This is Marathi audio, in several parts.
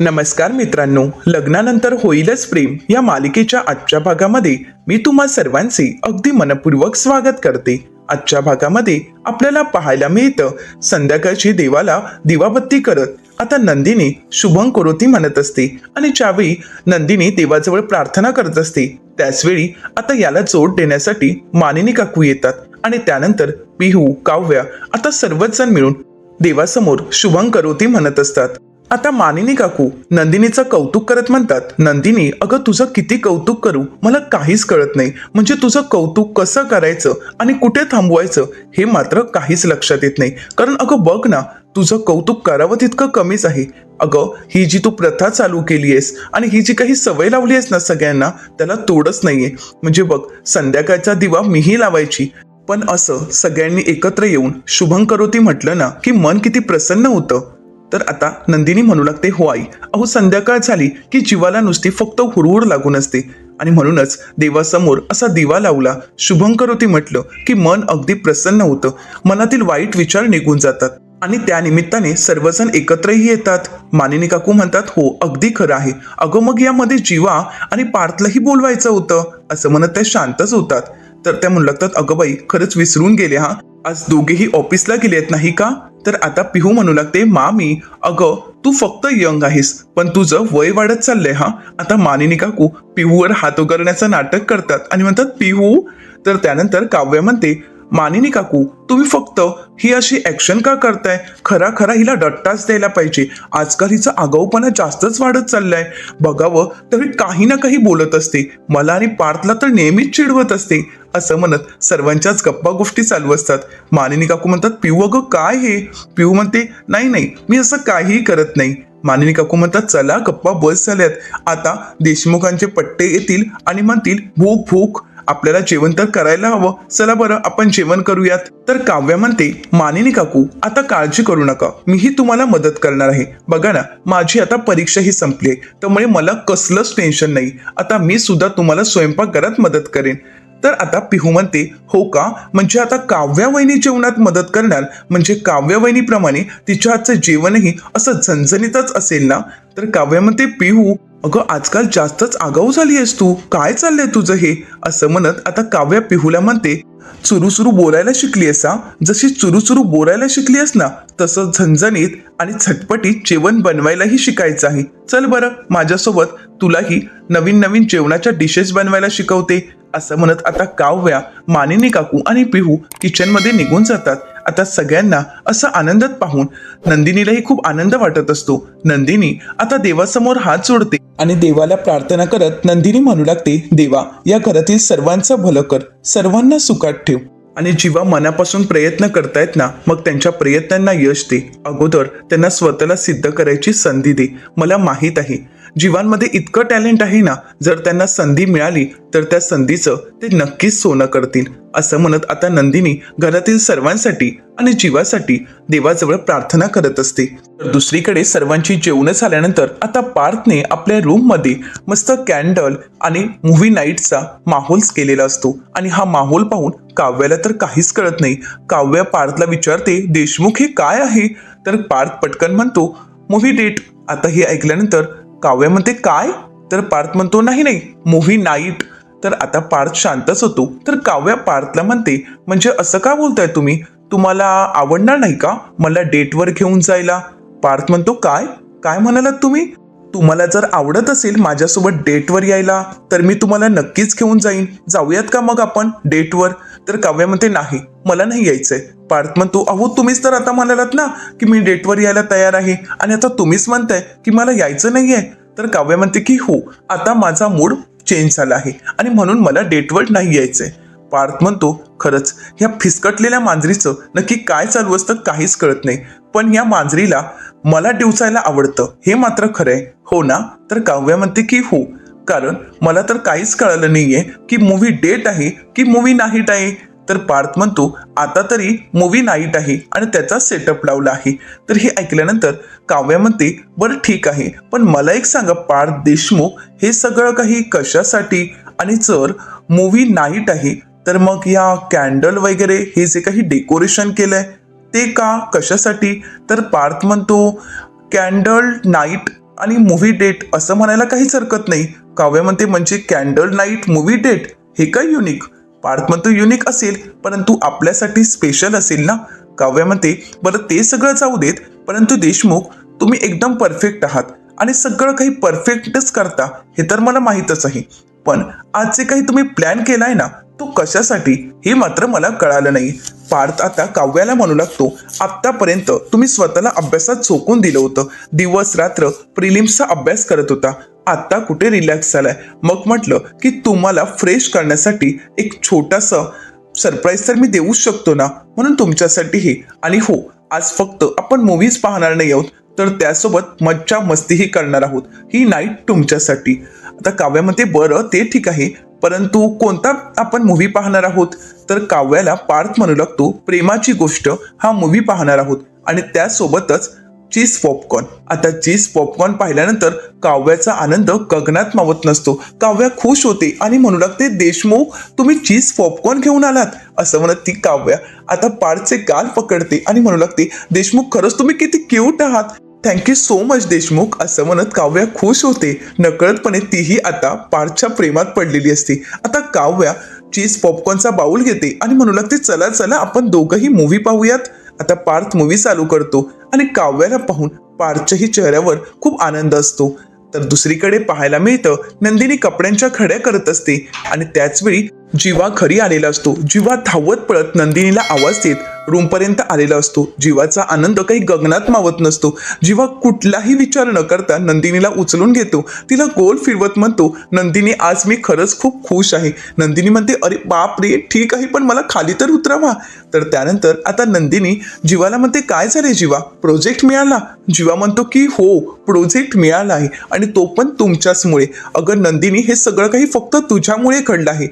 नमस्कार मित्रांनो लग्नानंतर होईलच प्रेम या मालिकेच्या आजच्या भागामध्ये मी तुम्हा सर्वांचे अगदी मनपूर्वक स्वागत करते. आजच्या भागामध्ये आपल्याला पाहायला मिळतं संध्याकाळची देवाला दिवाबत्ती करत आता नंदिनी शुभं करोती म्हणत असते आणि ज्यावेळी नंदिनी देवाजवळ प्रार्थना करत असते त्याचवेळी आता याला जोड देण्यासाठी मानिनी काकू येतात आणि त्यानंतर पिहू काव्या आता सर्वच जण मिळून देवासमोर शुभं करोती म्हणत असतात. आता मानिनी काकू नंदिनीचं कौतुक करत म्हणतात नंदिनी अगं तुझं किती कौतुक करू? मला काहीच कळत नाही. म्हणजे तुझं कौतुक कसं करायचं आणि कुठे थांबवायचं हे मात्र काहीच लक्षात येत नाही. कारण अगं बघ ना तुझं कौतुक करावं तितकं कमीच आहे. अगं ही जी तू प्रथा चालू केली आहेस आणि ही जी काही सवय लावली आहेस ना सगळ्यांना त्याला तोडच नाहीये. म्हणजे बघ संध्याकाळचा दिवा मीही लावायची. पण असं सगळ्यांनी एकत्र येऊन शुभं करोती म्हटलं ना की मन किती प्रसन्न होतं. तर आता नंदिनी म्हणू लागते हो आई अहो संध्याकाळ झाली की जीवाला नुसती फक्त हुरहुर लागून असते. आणि म्हणूनच देवासमोर असा दिवा लावला. शुभंकरोती म्हटलं की मन अगदी प्रसन्न होतं. मनातील वाईट विचार निघून जातात. आणि त्या निमित्ताने सर्वजण एकत्रही येतात. मानिनी काकू म्हणतात हो अगदी खरं आहे. अगं मग यामध्ये जीवा आणि पार्थलाही बोलवायचं होतं. असं म्हणत त्या शांतच होतात. तर त्या म्हणू लागतात अगं बाई खरंच विसरून गेले हा? आज दोघेही ऑफिसला गेलेत नाही का? तर आता पिहू म्हणू लागते मामी अगं तू फक्त यंग आहेस पण तुझं वय वाढत चाललंय हा? आता मानिनी काकू पिहूवर हात उगारण्याचं नाटक करतात. आणि म्हणतात पिहू? तर त्यानंतर काव्य म्हणते मानिनी काकू तुम्ही फक्त ही अशी ॲक्शन का करताय? खरा खरा हिला डट्टाच द्यायला पाहिजे. आजकाल हिचा आगाऊपणा जास्तच वाढत चाललाय. बघावं तरी काही ना काही बोलत असते. मला आणि पार्थला तर नेहमीच चिडवत असते. असं म्हणत सर्वांच्याच गप्पा गोष्टी चालू असतात. मानिनी काकू म्हणतात पिऊ अगं काय हे? पिऊ म्हणते नाही नाही मी असं काहीही करत नाही. मानिनी काकू म्हणतात चला गप्पा बस झाल्यात. आता देशमुखांचे पट्टे येतील आणि म्हणतील भूक भूक. आपल्याला जेवण तर करायला हवं. चला बरं आपण जेवण करूयात. तर काव्या म्हणते मानिनी काकू आता काळजी करू नका. मीही तुम्हाला मदत करणार आहे. बघा ना माझी आता परीक्षा ही संपली आहे. त्यामुळे मला कसलंच टेन्शन नाही. आता मी सुद्धा तुम्हाला स्वयंपाकघरात मदत करेन. तर आता पिहू म्हणते हो का? म्हणजे आता काव्यावहिनी जेवणात मदत करणार? म्हणजे काव्यावहिनीप्रमाणे तिच्या हातचं जेवणही असं झणझणीतच असेल ना? तर काव्या म्हणते पिहू अगं आजकाल जास्तच आगाऊ झाली आहेस तू. काय चाललंय तुझं हे? असं म्हणत आता काव्या पिहूला म्हणते चुरूचुरू बोलायला शिकली आहेस हा? जशी चुरूचुरू बोलायला शिकली आहेस ना तसं झणझणीत आणि झटपटीत जेवण बनवायलाही शिकायचं आहे. चल बरं माझ्यासोबत तुलाही नवीन नवीन जेवणाच्या डिशेस बनवायला शिकवते असं म्हणत आता काव्या मानिनी काकू आणि पिहू किचनमध्ये निघून जातात. आता सगळ्यांना असं आनंदात पाहून नंदिनीलाही खूप आनंद वाटत असतो. नंदिनी आता देवासमोर हात जोडते आणि देवाला प्रार्थना करत नंदिनी म्हणू लागते देवा या घरातील सर्वांचं भलं कर सर्वांना सुखात ठेव. आणि जेव्हा मनापासून प्रयत्न करतायत ना मग त्यांच्या प्रयत्नांना यश दे. अगोदर त्यांना स्वतःला सिद्ध करायची संधी दे. मला माहीत आहे जीवांमध्ये इतकं टॅलेंट आहे ना जर त्यांना संधी मिळाली तर त्या संधीचं ते नक्कीच सोनं करतील असं म्हणत आता नंदिनी घरातील सर्वांसाठी आणि जीवासाठी देवाजवळ प्रार्थना करत असते. तर दुसरीकडे सर्वांची जेवणं झाल्यानंतर आता पार्थने आपल्या रूममध्ये मस्त कॅन्डल आणि मूव्ही नाईटचा माहोल केलेला असतो. आणि हा माहोल पाहून काव्याला तर काहीच कळत नाही. काव्य पार्थला विचारते देशमुख हे काय आहे? तर पार्थ पटकन म्हणतो मूव्ही डेट आता हे ऐकल्यानंतर काव्या म्हणते काय? तर पार्थ म्हणतो नाही नाही मूव्ही नाईट तर आता पार्थ शांतच होतो. तर काव्या पार्थला म्हणते म्हणजे असं का बोलताय तुम्ही? तुम्हाला आवडणार नाही का? मला डेटवर घेऊन जायला. पार्थ म्हणतो काय? काय म्हणालात तुम्ही? तुम्हाला जर आवडत असेल माझ्यासोबत डेटवर यायला तर मी तुम्हाला नक्कीच घेऊन जाईन. जाऊयात का मग आपण डेटवर? तर काव्या म्हणते नाही मला नाही यायचंय. पार्थ म्हणतो अहो तुम्हीच तर आता म्हणालात ना की मी डेटवर यायला तयार आहे. आणि आता तुम्हीच म्हणताय की मला यायचं नाहीये. तर काव्या म्हणते की हो आता माझा मूड चेंज झाला आहे. आणि म्हणून मला डेटवर नाही यायचंय. पार्थ म्हणतो खरंच ह्या फिसकटलेल्या मांजरीचं नक्की काय चालू असतं काहीच कळत नाही. पण या मांजरीला मला डिवचायला आवडतं. हे मात्र खरंय. हो ना? तर काव्या म्हणते की हो. कारण मला तर काहीच कळालं नाहीये की मूवी डेट आहे की मूवी नाईट आहे. तर पार्थ म्हणतो आता तरी मूवी नाईट आहे आणि त्याचा सेटअप लावला आहे. तर हे ऐकल्यानंतर काव्या म्हणते बरं ठीक आहे. पण मला एक सांगा पार्थ देशमुख हे सगळं काही कशासाठी आणि जर मूवी नाईट आहे तर मग या कॅन्डल वगैरे हे जे काही डेकोरेशन केलंय ते का? कशासाठी? तर पार्थ म्हणतो कॅन्डल नाईट आणि मूव्ही डेट असं म्हणायला काहीच हरकत नाही. काव्य म्हणते म्हणजे कॅन्डल नाईट मूव्ही डेट हे काय युनिक पार्थ म्हणतो युनिक असेल परंतु आपल्यासाठी स्पेशल असेल ना? काव्य म्हणते बरं ते सगळं जाऊ देत परंतु देशमुख तुम्ही एकदम परफेक्ट आहात आणि सगळं काही परफेक्टच करता हे तर मला माहीतच आहे. पण आज जे काही तुम्ही प्लॅन केलाय ना तो कशासाठी? हे मात्र मला कळालं नाही. पार्थ आता काव्याला म्हणू लागतो आतापर्यंत तुम्ही स्वतःला अभ्यासात झोकून दिलं होतं. दिवस रात्र प्रिलिम्सचा अभ्यास करत होता. आता कुठे रिलॅक्स झालाय? मग म्हटलं की तुम्हाला फ्रेश करण्यासाठी एक छोटासा सरप्राईज तर मी देऊच शकतो ना? म्हणून तुमच्यासाठी हे आणि हो आज फक्त आपण मूवीज पाहणार नाही आहोत तर त्यासोबत मज्जा मस्तीही करणार आहोत. ही नाईट तुमच्यासाठी. आता काव्यामध्ये बरं ते ठीक आहे परंतु कोणता आपण मूव्ही पाहणार आहोत? तर काव्याला पार्थ म्हणू लागतो प्रेमाची गोष्ट हा मूव्ही पाहणार आहोत. आणि त्यासोबतच चीज पॉपकॉर्न आता चीज पॉपकॉर्न पाहिल्यानंतर काव्याचा आनंद गगनात मावत नसतो. काव्या खुश होते आणि म्हणू लागते देशमुख तुम्ही चीज पॉपकॉर्न घेऊन आलात. असं म्हणत ती काव्या आता पारचे गाल पकडते आणि म्हणू लागते देशमुख खरंच तुम्ही किती क्यूट आहात. Thank you so much Deshmukh. असं म्हणत काव्या खुश होते. नकळतपणे तीही आता पार्थच्या प्रेमात पडलेली असते. आता काव्या चीज पॉपकॉर्नचा बाऊल घेते आणि म्हणू लागते चला चला आपण दोघंही मूवी पाहूयात. आता पार्थ मूवी चालू करतो आणि काव्याला पाहून पार्थच्याही चेहऱ्यावर खूप आनंद असतो. तर दुसरीकडे पाहायला मिळतं नंदिनी कपड्यांच्या खड्या करत असते आणि त्याचवेळी जीवा घरी आलेला असतो. जीवा धावत पळत नंदिनीला आवाज देत रूमपर्यंत आलेला असतो. जीवाचा आनंद काही गगनात मावत नसतो. जीवा कुठलाही विचार न करता नंदिनीला उचलून घेतो. तिला गोल फिरवत म्हणतो नंदिनी आज मी खरंच खूप खुश आहे. नंदिनी म्हणते अरे बाप रे ठीक आहे पण मला खाली तर उतरावा. तर त्यानंतर आता नंदिनी जीवाला म्हणते काय झाले जीवा? प्रोजेक्ट मिळाला? जीवा म्हणतो की हो प्रोजेक्ट मिळाला आहे आणि तो पण तुमच्याचमुळे. अगं नंदिनी हे सगळं काही फक्त तुझ्यामुळे घडलं आहे.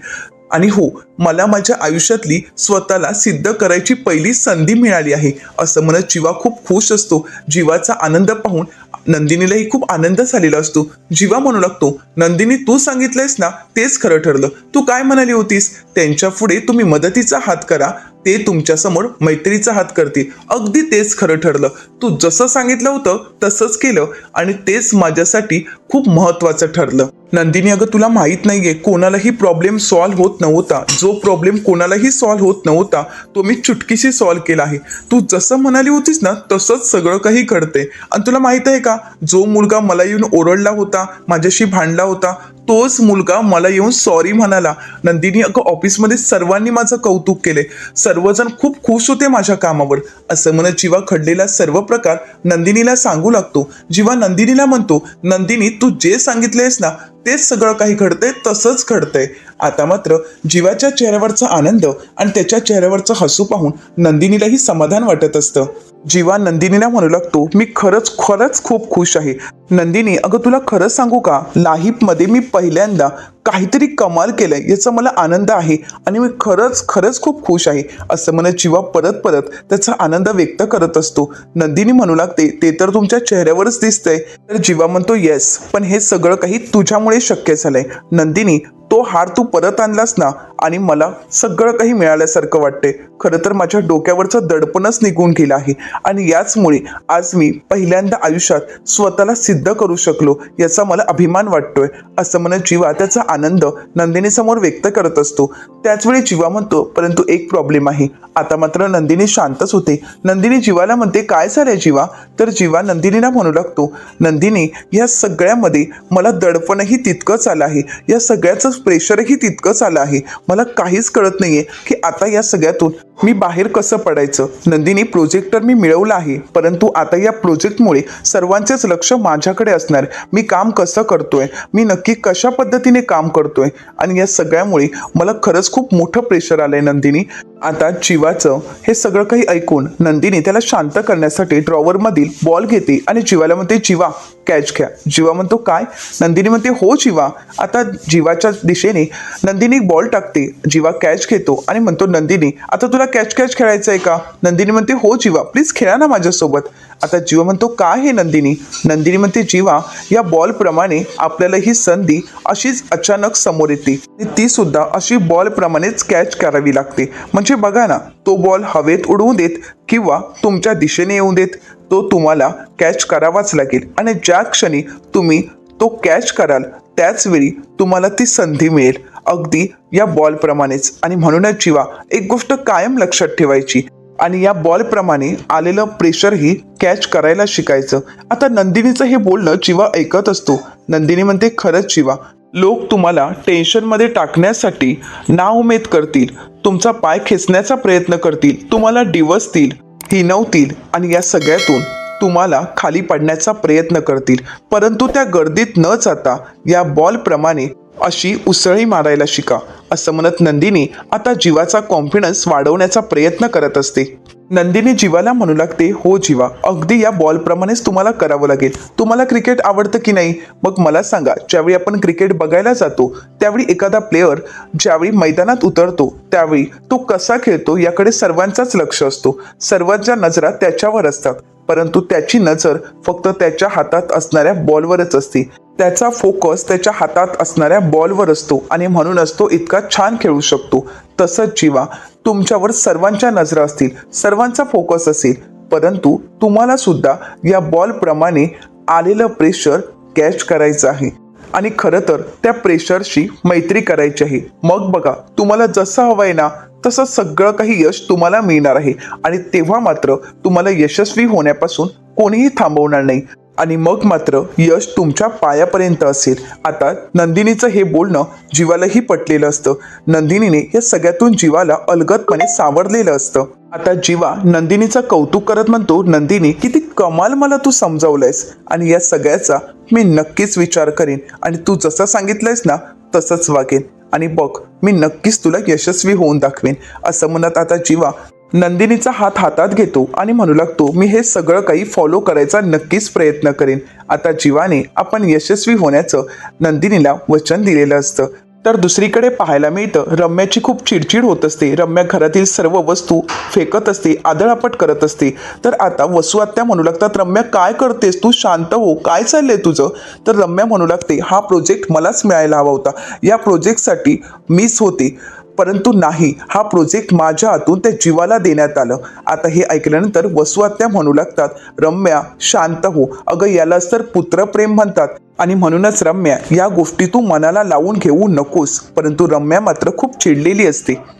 आणि हो मला माझ्या आयुष्यातली स्वतःला सिद्ध करायची पहिली संधी मिळाली आहे असं म्हणत जीवा खूप खुश असतो. जीवाचा आनंद पाहून नंदिनीलाही खूप आनंद झालेला असतो. जीवा म्हणू लागतो नंदिनी तू सांगितलंयस ना तेच खरं ठरलं. तू काय म्हणाली होतीस? त्यांच्या पुढे तुम्ही मदतीचा हात करा. ते तुमच्यासमोर मैत्रीचा हात करतील. अगदी तेच खरं ठरलं. तू जसं सांगितलं होतं तसंच केलं आणि तेच माझ्यासाठी खूप महत्वाचं ठरलं. नंदिनी अगं तुला माहीत नाहीये कोणालाही प्रॉब्लेम सॉल्व्ह होत नव्हता. जो प्रॉब्लेम कोणालाही सॉल्व्ह होत नव्हता तो मी चुटकीशी सॉल्व्ह केला आहे. तू जसं म्हणाली होतीस ना तसंच सगळं काही घडते आणि तुला माहीत आहे का जो मुलगा मला येऊन ओरडला होता माझ्याशी भांडला होता तोच मुलगा मला येऊन सॉरी म्हणाला. नंदिनी अगं ऑफिसमध्ये सर्वांनी माझं कौतुक केले सर्वजण खूप खुश होते माझ्या कामावर. असं म्हणत जीवा घडलेला सर्व प्रकार नंदिनीला सांगू लागतो. जीवा नंदिनीला म्हणतो नंदिनी तू जे सांगितलेस ना तेच सगळं काही घडते तसंच घडतंय. आता मात्र जीवाच्या चेहऱ्यावरचा आनंद आणि त्याच्या चेहऱ्यावरचं हसू पाहून नंदिनीलाही समाधान वाटत असतं. जीवा नंदिनीला म्हणू लागतो मी खरंच खरंच खूप खुश आहे. नंदिनी अगं तुला खरंच सांगू का? लाहीपमध्ये मी पहिल्यांदा काहीतरी कमाल केलंय याचा मला आनंद आहे आणि मी खरंच खरंच खूप खुश आहे असं म्हणत जीवा परत परत त्याचा आनंद व्यक्त करत असतो. नंदिनी म्हणू लागते ते तर तुमच्या चेहऱ्यावरच दिसतंय. तर जीवा म्हणतो येस पण हे सगळं काही तुझ्यामुळे शक्य झालंय. नंदिनी तो हार तू परत आणलास ना? आणि मला सगळं काही मिळाल्यासारखं वाटते खरं तर माझ्या डोक्यावरचं दडपणच निघून गेलं आहे आणि याचमुळे आज मी पहिल्यांदा आयुष्यात स्वतःला सिद्ध करू शकलो याचा मला अभिमान वाटतोय. असं म्हणत जीवा त्याचा आनंद नंदिनीसमोर व्यक्त करत असतो. त्याचवेळी जीवा म्हणतो परंतु एक प्रॉब्लेम आहे. आता मात्र नंदिनी शांतच होते नंदिनी जीवाला म्हणते काय झालंय जीवा? तर जीवा नंदिनीला म्हणू लागतो नंदिनी या सगळ्यामध्ये मला दडपणही तितकंच आलं आहे. या सगळ्याचं प्रेशरही तितकंच आलं आहे. मला काहीच कळत नाहीये की आता या सगळ्यातून मी बाहेर कसं पडायचं? नंदिनी प्रोजेक्ट तर मी मिळवलं आहे. परंतु आता या प्रोजेक्टमुळे सर्वांचेच लक्ष माझ्याकडे असणार. मी काम कसं करतोय? मी नक्की कशा पद्धतीने काम करतोय. आणि या सगळ्यामुळे मला खरंच खूप मोठं प्रेशर आलंय नंदिनी. आता जीवाचं हे सगळं काही ऐकून नंदिनी त्याला शांत करण्यासाठी ड्रॉवरमधील बॉल घेते आणि जीवाला म्हणते जीवा कॅच घ्या. जीवा म्हणतो काय? नंदिनी म्हणते हो जीवा. आता जीवाच्या दिशेने नंदिनी बॉल टाकते. जीवा कॅच घेतो आणि म्हणतो नंदिनी आता तुला कॅच कॅच खेळायचं आहे का? नंदिनी म्हणते हो जीवा प्लीज खेळा ना माझ्यासोबत. आता जीवा म्हणतो का हे नंदिनी? नंदिनी म्हणते जीवा या बॉल प्रमाणे आपल्याला ही संधी अशीच अचानक समोर येते. ती सुद्धा अशी बॉल प्रमाणेच कॅच करावी लागते. म्हणजे बघा ना तो बॉल हवेत उडवून देत किंवा तुमच्या दिशेने येऊन देत तो तुम्हाला कॅच करावाच लागेल. आणि ज्या क्षणी तुम्ही तो कॅच कराल त्याच वेळी तुम्हाला ती संधी मिळेल. अगदी या बॉलप्रमाणेच आणि म्हणूनच जीवा एक गोष्ट कायम लक्षात ठेवायची. आणि या बॉलप्रमाणे आलेलं प्रेशरही कॅच करायला शिकायचं. आता नंदिनीचं हे बोलणं चिवा ऐकत असतो. नंदिनी म्हणते खरंच चिवा लोक तुम्हाला टेन्शनमध्ये टाकण्यासाठी नाउमेद करतील. तुमचा पाय खेचण्याचा प्रयत्न करतील. तुम्हाला डिवसतील हिनवतील आणि या सगळ्यातून तुम्हाला खाली पडण्याचा प्रयत्न करतील. परंतु त्या गर्दीत न जाता या बॉलप्रमाणे अशी उसळी मारायला शिका असं म्हणत नंदिनी आता जीवाचा कॉन्फिडन्स वाढवण्याचा प्रयत्न करत असते. नंदिनी जीवाला म्हणू लागते हो जीवा अगदी या बॉलप्रमाणेच तुम्हाला करावं लागेल. तुम्हाला क्रिकेट आवडतं की नाही? मग मला सांगा ज्यावेळी आपण क्रिकेट बघायला जातो त्यावेळी एखादा प्लेअर ज्यावेळी मैदानात उतरतो त्यावेळी तो कसा खेळतो याकडे सर्वांचाच लक्ष असतो. सर्वांच्या नजरा त्याच्यावर असतात परंतु त्याची नजर फक्त त्याच्या हातात असणाऱ्या बॉलवरच असते. त्याचा फोकस त्याच्या हातात असणाऱ्या बॉलवर असतो. आणि म्हणूनच तो इतका छान खेळू शकतो. तसंच जीवा तुमच्यावर सर्वांच्या नजरा असतील सर्वांचा फोकस असेल परंतु तुम्हाला सुद्धा या बॉलप्रमाणे आलेलं प्रेशर कॅच करायचं आहे. आणि खरं तर त्या प्रेशरशी मैत्री करायची आहे. मग बघा तुम्हाला जसं हवं आहे ना तसं सगळं काही यश तुम्हाला मिळणार आहे. आणि तेव्हा मात्र तुम्हाला यशस्वी होण्यापासून कोणीही थांबवणार नाही. आणि मग मात्र यश तुमच्या पायापर्यंत असेल. आता नंदिनीचं हे बोलणं जीवालाही पटलेलं असतं. नंदिनीने या सगळ्यातून जीवाला अलगदपणे सावरलेलं असतं. आता जीवा नंदिनीचं कौतुक करत म्हणतो नंदिनी किती कमाल मला तू समजावलंयस. आणि या सगळ्याचा मी नक्कीच विचार करेन. आणि तू जसं सांगितलंयस ना तसंच वागेन. आणि बघ मी नक्कीच तुला यशस्वी होऊन दाखवेन. असं म्हणत आता जीवा नंदिनीचा हात हातात घेतो आणि म्हणू लागतो मी हे सगळं काही फॉलो करायचा नक्कीच प्रयत्न करेन. आता जीवाने आपण यशस्वी होण्याचं नंदिनीला वचन दिलेलं असतं. तर दुसरीकडे पाहायला मिळतं रम्याची खूप चिडचिड होत असते. रम्या घरातील सर्व वस्तू फेकत असते आदळापट करत असते. तर आता वसू आत्या म्हणू लागतात रम्या काय करतेस? तू शांत हो. काय चाललंय तुझं? तर रम्या म्हणू लागते हा प्रोजेक्ट मलाच मिळायला हवा होता. या प्रोजेक्टसाठी मीच होते. परंतु नाही हा प्रोजेक्ट माझ्या हातून त्या जीवाला देण्यात आलं. आता हे ऐकल्यानंतर वसुआत्या म्हणू लागतात रम्या शांत हो. अगं यालाच तर पुत्रप्रेम म्हणतात. आणि म्हणूनच रम्या या गोष्टी तू मनाला लावून घेऊ नकोस. परंतु रम्या मात्र खूप चिडलेली असते.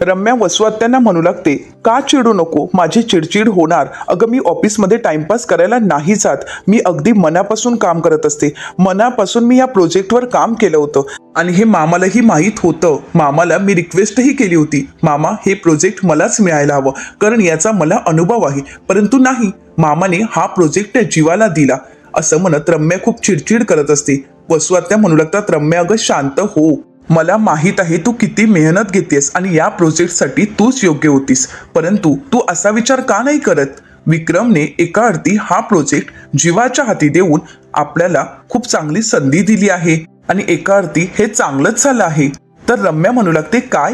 रम्या वसुआत्यांना म्हणू लागते का चिडू नको? माझी चिडचिड होणार. अगं मी ऑफिसमध्ये टाइमपास करायला नाही जात. मी अगदी मनापासून काम करत असते. मनापासून मी या प्रोजेक्टवर काम केलं होतं. आणि हे मामालाही माहीत होतं. मामाला मी रिक्वेस्टही केली होती. मामा हे प्रोजेक्ट मलाच मिळायला हवं. कारण याचा मला अनुभव आहे. परंतु नाही. मामाने हा प्रोजेक्ट त्या जीवाला दिला. असं म्हणत रम्या खूप चिडचिड करत असते. वसुआत्या म्हणू लागतात रम्या अगं शांत हो. मला माहीत आहे तू किती मेहनत घेतेस आणि या प्रोजेक्टसाठी तूच योग्य होतीस. परंतु तू असा विचार का नाही करत? विक्रमने एका अर्थी हा प्रोजेक्ट जीवाच्या हाती देऊन आपल्याला खूप चांगली संधी दिली आहे. आणि एका अर्थी हे चांगलंच झालं आहे. तर रम्या म्हणू लागते काय?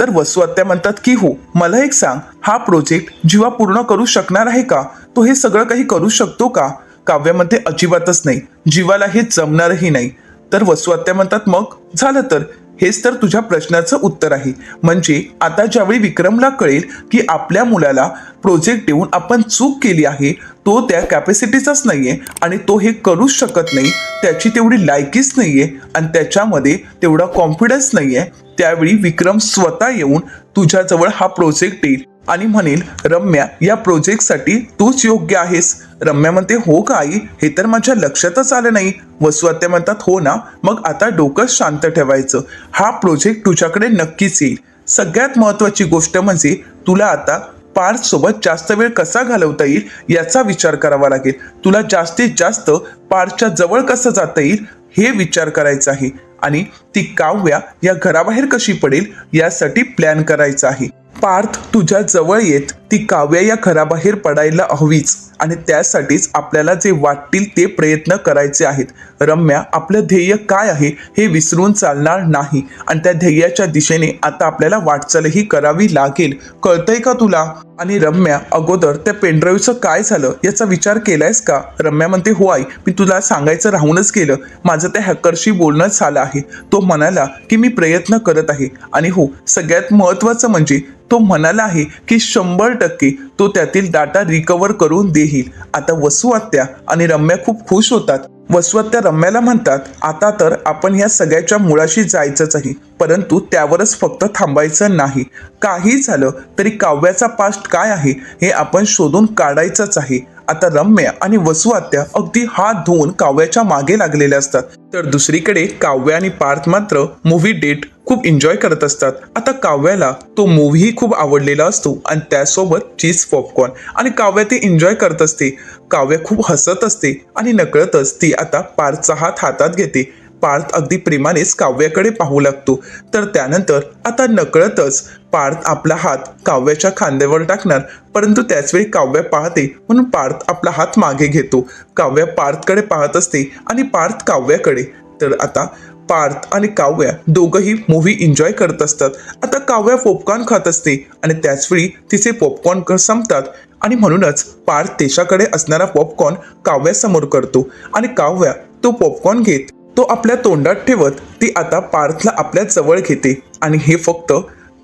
तर वसू आत्या म्हणतात की हो मला एक सांग. हा प्रोजेक्ट जीवा पूर्ण करू शकणार आहे का? तो हे सगळं काही करू शकतो का? काव्यामध्ये अजिबातच नाही. जीवाला हे जमणारही नाही. तर वसुआत्या म्हणतात मग झालं तर? हेच तर तुझ्या प्रश्नाचं उत्तर आहे. म्हणजे आता ज्यावेळी विक्रमला कळेल की आपल्या मुलाला प्रोजेक्ट देऊन आपण चूक केली आहे तो त्या कॅपॅसिटीचाच नाहीये आणि तो हे करूच शकत नाही त्याची तेवढी लायकीच नाहीये आणि त्याच्यामध्ये तेवढा कॉन्फिडन्स नाहीये त्यावेळी विक्रम स्वतः येऊन तुझ्याजवळ हा प्रोजेक्ट येईल आणि म्हणेल रम्या या प्रोजेक्टसाठी तूच योग्य आहेस. रम्या म्हणते हो का आई हे तर माझ्या लक्षातच आलं नाही. वसुआत्या म्हणतात हो ना मग आता डोकं शांत ठेवायचं. हा प्रोजेक्ट तुझ्याकडे नक्कीच येईल. सगळ्यात महत्वाची गोष्ट म्हणजे तुला आता पार्थ सोबत जास्त वेळ कसा घालवता येईल याचा विचार करावा लागेल. तुला जास्तीत जास्त पार्थच्या जवळ कसं जाता येईल हे विचार करायचा आहे आणि ती काव्या या घराबाहेर कशी पडेल यासाठी प्लॅन करायचा आहे. पार्थ तुझ्या जवळ येत. ती काव्य या घराबाहेर पडायला हवीच आणि त्यासाठीच आपल्याला जे वाटतील ते प्रयत्न करायचे आहेत. रम्या आपलं ध्येय काय आहे हे विसरून चालणार नाही आणि त्या ध्येयाच्या दिशेने आता आपल्याला वाटचालही करावी लागेल. कळतंय का तुला? आणि रम्या अगोदर त्या पेनड्राईव्हचं काय झालं याचा विचार केलायस का? रम्या म्हणते हो आई मी तुला सांगायचं राहूनच केलं माझं त्या हॅकरशी बोलणं झालं आहे. तो म्हणाला की मी प्रयत्न करत आहे. आणि हो सगळ्यात महत्त्वाचं म्हणजे तो म्हणाला आहे की शंभर टक्के तो त्यातील डाटा रिकवर करून देईल. आता वसुआत्या आणि रम्या खूप खुश होतात. वसुआत्या रम्याला म्हणतात आता तर आपण या सगळ्याच्या मुळाशी जायचंच आहे परंतु त्यावरच फक्त थांबायचं नाही. काही झालं तरी काव्याचा पास्ट काय आहे हे आपण शोधून काढायचंच आहे. आता रम्य आणि वसुआत्या अगदी हात धुवून काव्याच्या मागे लागलेल्या असतात. तर दुसरीकडे काव्य आणि पार्थ मात्र मूव्ही डेट खूप एन्जॉय करत असतात. आता काव्याला तो मूव्हीही खूप आवडलेला असतो आणि त्यासोबत चीज पॉपकॉर्न आणि काव्य ते एन्जॉय करत असते. काव्य खूप हसत असते आणि नकळतच ती आता पार्थचा हात हातात घेते. पार्थ अगदी प्रेमानेच काव्याकडे पाहू लागतो. तर त्यानंतर आता नकळतच पार्थ आपला हात काव्याच्या खांद्यावर टाकणार परंतु त्याचवेळी काव्य पाहते म्हणून पार्थ आपला हात मागे घेतो. काव्य पार्थकडे पाहत असते आणि पार्थ काव्याकडे. तर आता पार्थ आणि काव्या दोघंही मूव्ही एन्जॉय करत असतात. आता काव्या पॉपकॉर्न खात असते आणि त्याचवेळी तिचे पॉपकॉर्न संपतात आणि म्हणूनच पार्थ त्याच्याकडे असणारा पॉपकॉर्न काव्यासमोर करतो आणि काव्या तो पॉपकॉर्न घेत तो आपल्या तोंडात ठेवत ती आता पार्थला आपल्या जवळ घेते. आणि हे फक्त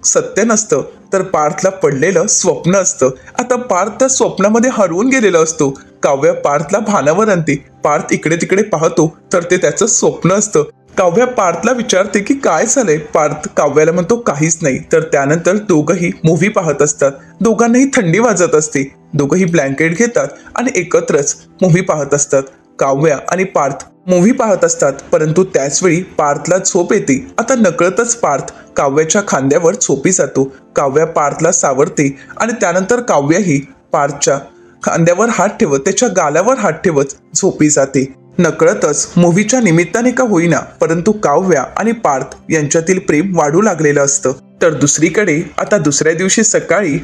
सत्य नसतं तर पार्थला पडलेलं स्वप्न असतं. आता पार्थ त्या स्वप्नामध्ये हरवून गेलेला असतो. काव्य पार्थला भानावर आणते. पार्थ इकडे तिकडे पाहतो तर ते त्याचं स्वप्न असतं. काव्या पार्थला विचारते की काय झालंय? पार्थ काव्याला म्हणतो काहीच नाही. तर त्यानंतर दोघंही मूव्ही पाहत असतात. दोघांनाही थंडी वाजत असते. दोघंही ब्लँकेट घेतात आणि एकत्रच मूव्ही पाहत असतात. काव्या आणि पार्थ मूव्ही पाहत असतात परंतु त्याचवेळी पार्थला झोप येते. आता नकळतच पार्थ काव्याच्या खांद्यावर झोपी जातो. काव्या पार्थला सावरते आणि त्यानंतर काव्याही पार्थच्या खांद्यावर हात ठेवत त्याच्या गालावर हात ठेवत झोपी जाते. नकळतच मूव्हीच्या निमित्ताने का होईना परंतु काव्या आणि पार्थ यांच्यातील प्रेम वाढू लागलेलं असतं. तर दुसरीकडे आता दुसऱ्या दिवशी सकाळी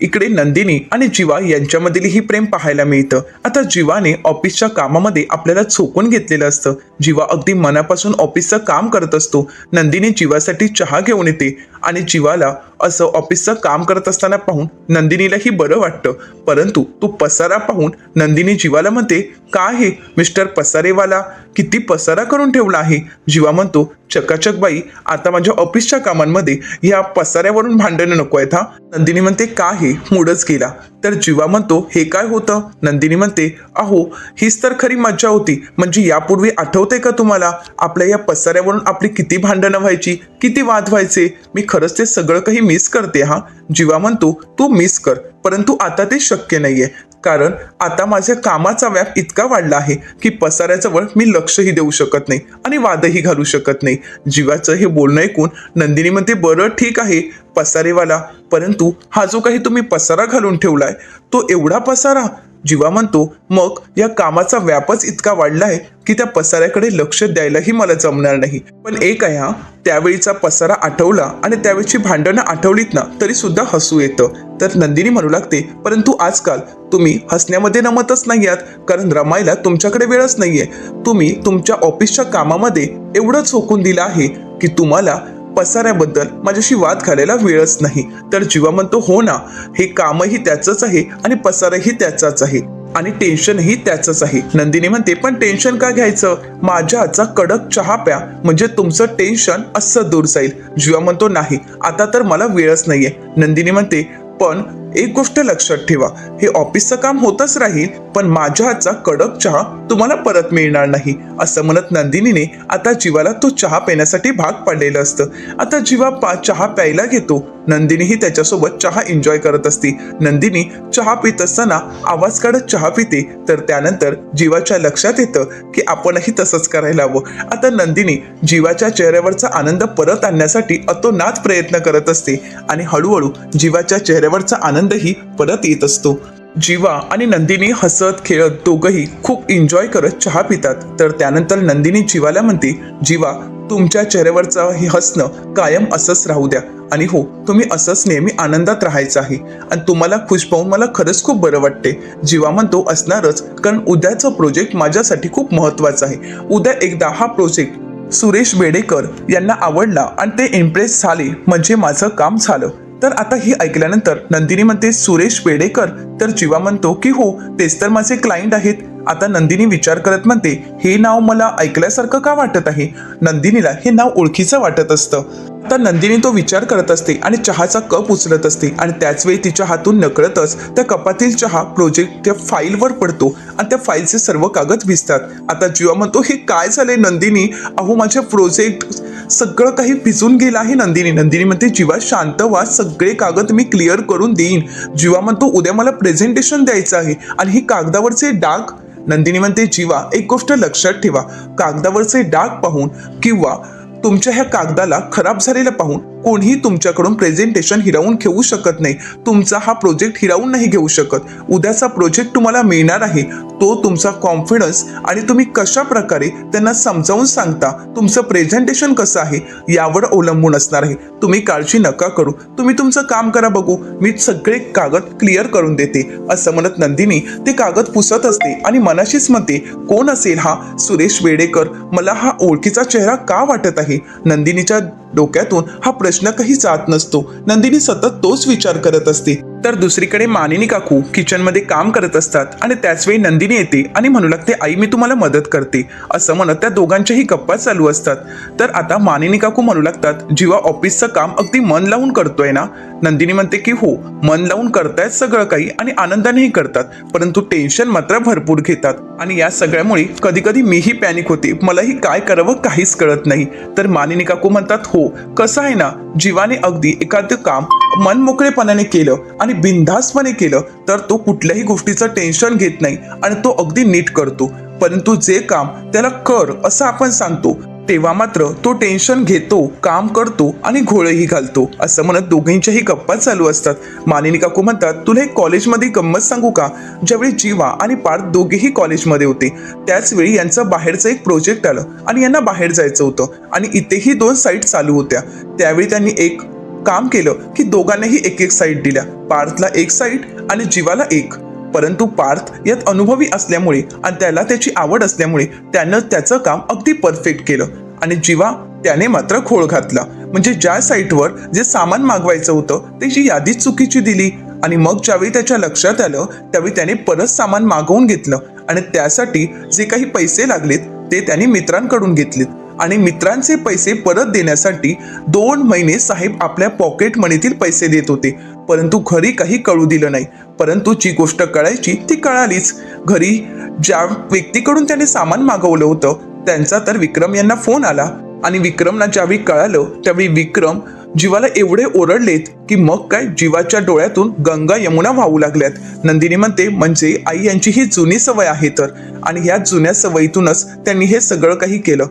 इकडे नंदिनी आणि जीवा यांच्यामधील ही प्रेम पाहायला मिळतं. आता जीवाने ऑफिसच्या कामामध्ये आपल्याला झोकून घेतलेलं असतं. जीवा अगदी मनापासून ऑफिसचं काम करत असतो. नंदिनी जीवासाठी चहा घेऊन येते आणि जीवाला असं ऑफिसचं काम करत असताना पाहून नंदिनीलाही बरं वाटतं. परंतु तो पसारा पाहून नंदिनी जीवाला म्हणते काय हे? मिस्टर पसारेवाला किती पसारा करून ठेवला आहे? जीवा म्हणतो चकाचक बाई आता माझ्या ऑफिसच्या कामांमध्ये या पसाऱ्यावरून भांडणं नको आहेत हा. नंदिनी म्हणते का हे? मूडच गेला. तर जीवा म्हणतो हे काय होतं? नंदिनी म्हणते अहो हीच तर खरी मज्जा होती. म्हणजे यापूर्वी आठवते का तुम्हाला? आपल्या या पसाऱ्यावरून आपली किती भांडणं व्हायची? किती वाद व्हायचे? मी खरंच ते सगळं काही मिस करते हा. जीवा म्हणतो तू मिस कर परंतु आता ते शक्य नाहीये. कारण आता माझ्या कामाचा व्याप इतका वाढला आहे की पसाऱ्याजवळ मी लक्षही देऊ शकत नाही आणि वादही घालू शकत नाही. जीवाचं हे बोलणं ऐकून नंदिनी म्हणते बरं ठीक आहे पसारेवाला. परंतु हा जो काही तुम्ही पसारा घालून ठेवलाय तो एवढा पसारा जीवा म्हणतो मग या कामाचा व्यापच इतका वाढलाय की त्या पसाऱ्याकडे लक्ष द्यायलाही मला जमणार नाही. पण एक आहे हा त्यावेळीचा पसारा आठवला आणि त्यावेळीची भांडणं आठवलीत ना तरी सुद्धा हसू येतं. तर नंदिनी म्हणू लागते परंतु आजकाल तुम्ही हसण्यामध्ये नमतच नाही आहात कारण रमायला तुमच्याकडे वेळच नाहीये. तुम्ही तुमच्या ऑफिसच्या कामामध्ये एवढं झोकून दिलं आहे की तुम्हाला पसाऱ्याबद्दल माझ्याशी वाद घालायला वेळच नाही. तर जीवा म्हणतो हो ना हे कामही त्याचंच आहे आणि पसाराही त्याचाच आहे आणि टेन्शनही त्याचंच आहे. नंदिनी म्हणते पण टेन्शन का घ्यायचं? माझ्या आजचा कडक चहा प्या म्हणजे तुमचं टेन्शन असं दूर जाईल. जीवा म्हणतो नाही आता तर मला वेळच नाहीये. नंदिनी म्हणते पण एक गोष्ट लक्षात ठेवा हे ऑफिसचं काम होतच राहील पण माझ्या हातचा कडक चहा तुम्हाला परत मिळणार नाही. असं म्हणत नंदिनीने आता जीवाला तो चहा पिण्यासाठी भाग पाडलेलं असतं. आता जीवा पा चहा प्यायला घेतो. नंदिनीही त्याच्यासोबत चहा एन्जॉय करत असते. नंदिनी चहा पित असताना आवाज काढत चहा पिते तर त्यानंतर जीवाच्या लक्षात येतं की आपणही तसंच करायला हवं. आता नंदिनी जीवाच्या चेहऱ्यावरचा आनंद परत आणण्यासाठी अतोनात प्रयत्न करत असते आणि हळूहळू जीवाच्या चेहऱ्यावरचा आनंद आनंदही परत येत असतो. जीवा आणि नंदिनी हसत खेळत दोघंही खूप एन्जॉय करत चहा पितात. तर त्यानंतर नंदिनी जीवाला म्हणते जीवा तुमच्या चेहऱ्यावरचं हे हसणं कायम असंच राहू द्या. आणि हो तुम्ही असंच नेहमी आनंदात राहायचं आहे. आणि तुम्हाला खुश पाहून मला खरंच खूप बरं वाटते. जीवा म्हणतो असणारच कारण उद्याचा प्रोजेक्ट माझ्यासाठी खूप महत्त्वाचा आहे. उद्या एकदा हा प्रोजेक्ट सुरेश बेडेकर यांना आवडला आणि ते इम्प्रेस झाले. म्हणजे माझं काम झालं. तर आता ही ऐकल्यानंतर नंदिनी म्हणते सुरेश बेडेकर तर जीवा म्हणतो की हो तेच तर माझे क्लायंट आहेत. आता नंदिनी विचार करत म्हणते हे नाव मला ऐकल्यासारखं का वाटत आहे? नंदिनीला हे नाव ओळखीचं वाटत असतं. आता नंदिनी तो विचार करत असते आणि चहाचा कप उचलत असते आणि त्याच वेळी तिच्या हातून नकळतच त्या कपातील चहा प्रोजेक्ट त्या फाईलवर पडतो आणि त्या फाईलचे सर्व कागद भिजतात. आता जीवा म्हणतो हे काय झाले नंदिनी? अहो माझ्या प्रोजेक्ट सगळं काही भिजून गेलं आहे नंदिनी. नंदिनी म्हणते जीवा शांत व्हा सगळे कागद मी क्लिअर करून देईन. जीवा म्हणतो उद्या मला प्रेझेंटेशन द्यायचं आहे आणि ही कागदावरचे डाग नंदिनी म्हणते जीवा एक गोष्ट लक्षात ठेवा. कागदावरचे डाग पाहून किंवा तुमच्या ह्या कागदाला खराब झालेलं पाहून कोणीही तुमच्याकडून प्रेझेंटेशन हिरावून घेऊ शकत नाही. तुमचा हा प्रोजेक्ट हिरावून नाही घेऊ शकत. उद्याचा प्रोजेक्ट तुम्हाला मिळणार आहे. तो तुमचा कॉन्फिडन्स आणि तुम्ही कशा प्रकारे त्यांना समजावून सांगता तुमचं प्रेझेंटेशन कसं आहे यावर अवलंबून असणार आहे. तुम्ही काळजी नका करू. तुम्ही तुमचं काम करा बघू. मी सगळे कागद क्लिअर करून देते. असं म्हणत नंदिनी ते कागद पुसत असते आणि मनाशीच म्हणते कोण असेल हा सुरेश बेडेकर मला हा ओळखीचा चेहरा का वाटत आहे? नंदिनीच्या डोक्यातून हा प्रश्न काही जात नसतो. नंदिनी सतत तोच विचार करत असते. तर दुसरीकडे मानिनी काकू किचनमध्ये काम करत असतात आणि त्याच वेळी नंदिनी येते आणि म्हणू लागते आई मी तुम्हाला मदत करते. असं म्हणत त्या दोघांच्याही गप्पा चालू असतात. तर आता मानिनी काकू म्हणू लागतात जीवा ऑफिसचं काम अगदी मन लावून करतोय ना? नंदिनी म्हणते की हो मन लावून करतायत सगळं काही आणि आनंदानेही करतात परंतु टेन्शन मात्र भरपूर घेतात. आणि या सगळ्यामुळे कधी कधी मीही पॅनिक होते. मलाही काय करावं काहीच कळत नाही. तर मानिनी काकू म्हणतात हो कसं आहे ना जीवाने अगदी एखादं काम मन मोकळेपणाने केलं आणि बिनधास्तपणे केलं तर तो कुठल्याही गोष्टीचं टेन्शन घेत नाही आणि तो अगदी नीट करतो. परंतु जे काम त्याला कर असं आपण सांगतो तेव्हा मात्र तो टेन्शन घेतो काम करतो आणि घोळही घालतो. असं म्हणत दोघींच्याही गप्पा चालू असतात. मानिनी काकू म्हणतात तुला एक कॉलेजमध्ये गंमत सांगू का? ज्यावेळी जीवा आणि पार्थ दोघेही कॉलेजमध्ये होते. त्याच वेळी यांचं बाहेरचं एक प्रोजेक्ट आलं आणि यांना बाहेर जायचं होतं आणि इथेही दोन साईट चालू होत्या. त्यावेळी त्यांनी एक काम केलं की दोघांनाही एक एक साईट दिल्या. पार्थला एक साईट आणि जीवाला एक. परंतु पार्थ यात अनुभवी असल्यामुळे आणि त्याला त्याची आवड असल्यामुळे त्यानं त्याचं काम अगदी परफेक्ट केलं. आणि जीवा त्याने मात्र खोळ घातला. म्हणजे ज्या साईटवर जे सामान मागवायचं होतं त्याची यादीच चुकीची दिली. आणि मग ज्यावेळी त्याच्या लक्षात आलं त्यावेळी त्याने परत सामान मागवून घेतलं. आणि त्यासाठी जे काही पैसे लागलेत ते त्याने मित्रांकडून घेतलेत. आणि मित्रांचे पैसे परत देण्यासाठी दोन महिने साहेब आपल्या पॉकेट मनीतील पैसे देत होते. परंतु घरी काही कळू दिलं नाही. परंतु जी गोष्ट कळायची ती कळालीच. घरी ज्या व्यक्तीकडून त्याने सामान मागवलं होतं त्यांचा तर विक्रम यांना फोन आला. आणि विक्रमला ज्यावेळी कळालं त्यावेळी विक्रम जीवाला एवढे ओरडलेत की मग काय जीवाच्या डोळ्यातून गंगा यमुना वाहू लागल्यात. नंदिनी म्हणते म्हणजे आई यांची ही जुनी सवय आहे तर. आणि ह्या जुन्या सवयीतूनच त्यांनी हे सगळं काही केलं.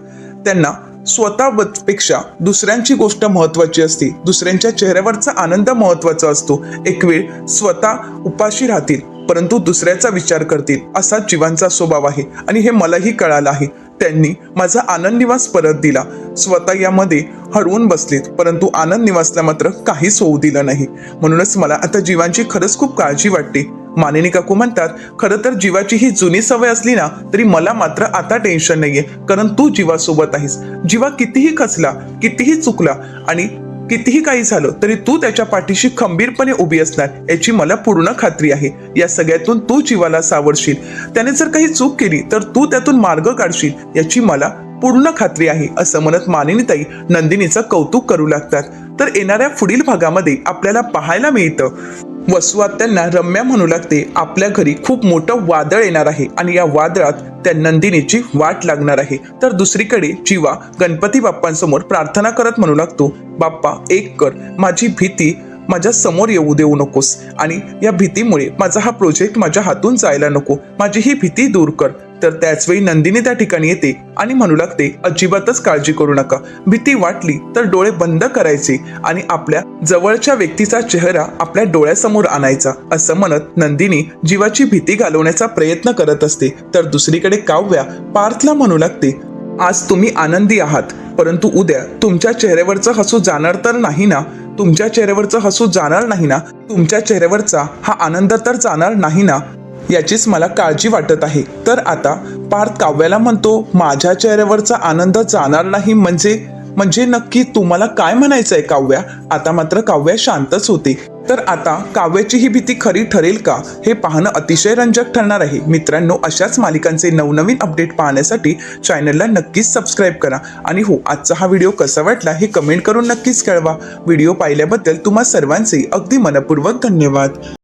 त्यांना स्वतःपेक्षा दुसऱ्यांची गोष्ट महत्वाची असते. दुसऱ्यांच्या चेहऱ्यावरचा आनंद महत्त्वाचा असतो. एक वेळ स्वतः उपाशी राहतील परंतु दुसऱ्याचा विचार करतील. असा जीवांचा स्वभाव आहे आणि हे मलाही कळालं आहे. त्यांनी माझा आनंद निवास परत दिला. स्वतः यामध्ये हरवून बसलेत परंतु आनंद निवासला मात्र काहीच होऊ दिलं नाही. म्हणूनच मला आता जीवांची खरंच खूप काळजी वाटते. मानिनी काकू म्हणतात खरं तर जीवाची ही जुनी सवय असली ना तरी मला मात्र आता टेन्शन नाहीये कारण तू जीवासोबत आहेस. जीवा कितीही खचला कितीही चुकला आणि कितीही काही झालं तरी तू त्याच्या पाठीशी खंबीरपणे उभी असणार याची मला पूर्ण खात्री आहे. या सगळ्यातून तू जीवाला सावरशील. त्याने जर काही चूक केली तर तू त्यातून मार्ग काढशील याची मला पूर्ण खात्री आहे असं म्हणत मानिनीताई नंदिनीचं कौतुक करू लागतात. तर येणाऱ्या पुढील भागामध्ये आपल्याला पाहायला मिळतं. वसुआत त्यांना रम्या म्हणू लागते. आपल्या घरी खूप मोठं वादळ येणार आहे आणि या वादळात त्या नंदिनीची वाट लागणार आहे. तर दुसरीकडे जीवा गणपती बाप्पांसमोर प्रार्थना करत म्हणू लागतो बाप्पा एक कर. माझी भीती माझ्यासमोर येऊ देऊ नकोस आणि या भीतीमुळे माझा हा प्रोजेक्ट माझ्या हातून जायला नको. माझी ही भीती दूर कर. तर त्याचवेळी नंदिनी त्या ठिकाणी येते आणि म्हणू लागते अजिबातच काळजी करू नका. भीती वाटली तर डोळे बंद करायचे आणि आपल्या जवळच्या व्यक्तीचा चेहरा आपल्या डोळ्यासमोर आणायचा. असं म्हणत नंदिनी जीवाची भीती घालवण्याचा प्रयत्न करत असते. तर दुसरीकडे काव्या पार्थला म्हणू लागते आज तुम्ही आनंदी आहात परंतु उद्या तुमच्या चेहऱ्यावरचं हसू जाणार तर नाही ना? तुमच्या चेहऱ्यावरचं हसू जाणार नाही ना? तुमच्या चेहऱ्यावरचा हा आनंद तर जाणार नाही ना? याचीच मला काळजी वाटत आहे. तर आता पार्थ काव्याला म्हणतो माझ्या चेहऱ्यावरचा आनंद जाणार नाही म्हणजे म्हणजे नक्की तुम्हाला काय म्हणायचंय काव्या? आता मात्र काव्या शांतच होते. तर आता काव्याची ही भीती खरी ठरेल का? हे पाहणं अतिशय रंजक ठरणार आहे. मित्रांनो अशाच मालिकांचे नवनवीन अपडेट पाहण्यासाठी चॅनलला नक्कीच सबस्क्राईब करा. आणि हो आजचा हा व्हिडिओ कसा वाटला हे कमेंट करून नक्कीच कळवा. व्हिडिओ पाहिल्याबद्दल तुम्हा सर्वांचे अगदी मनपूर्वक धन्यवाद.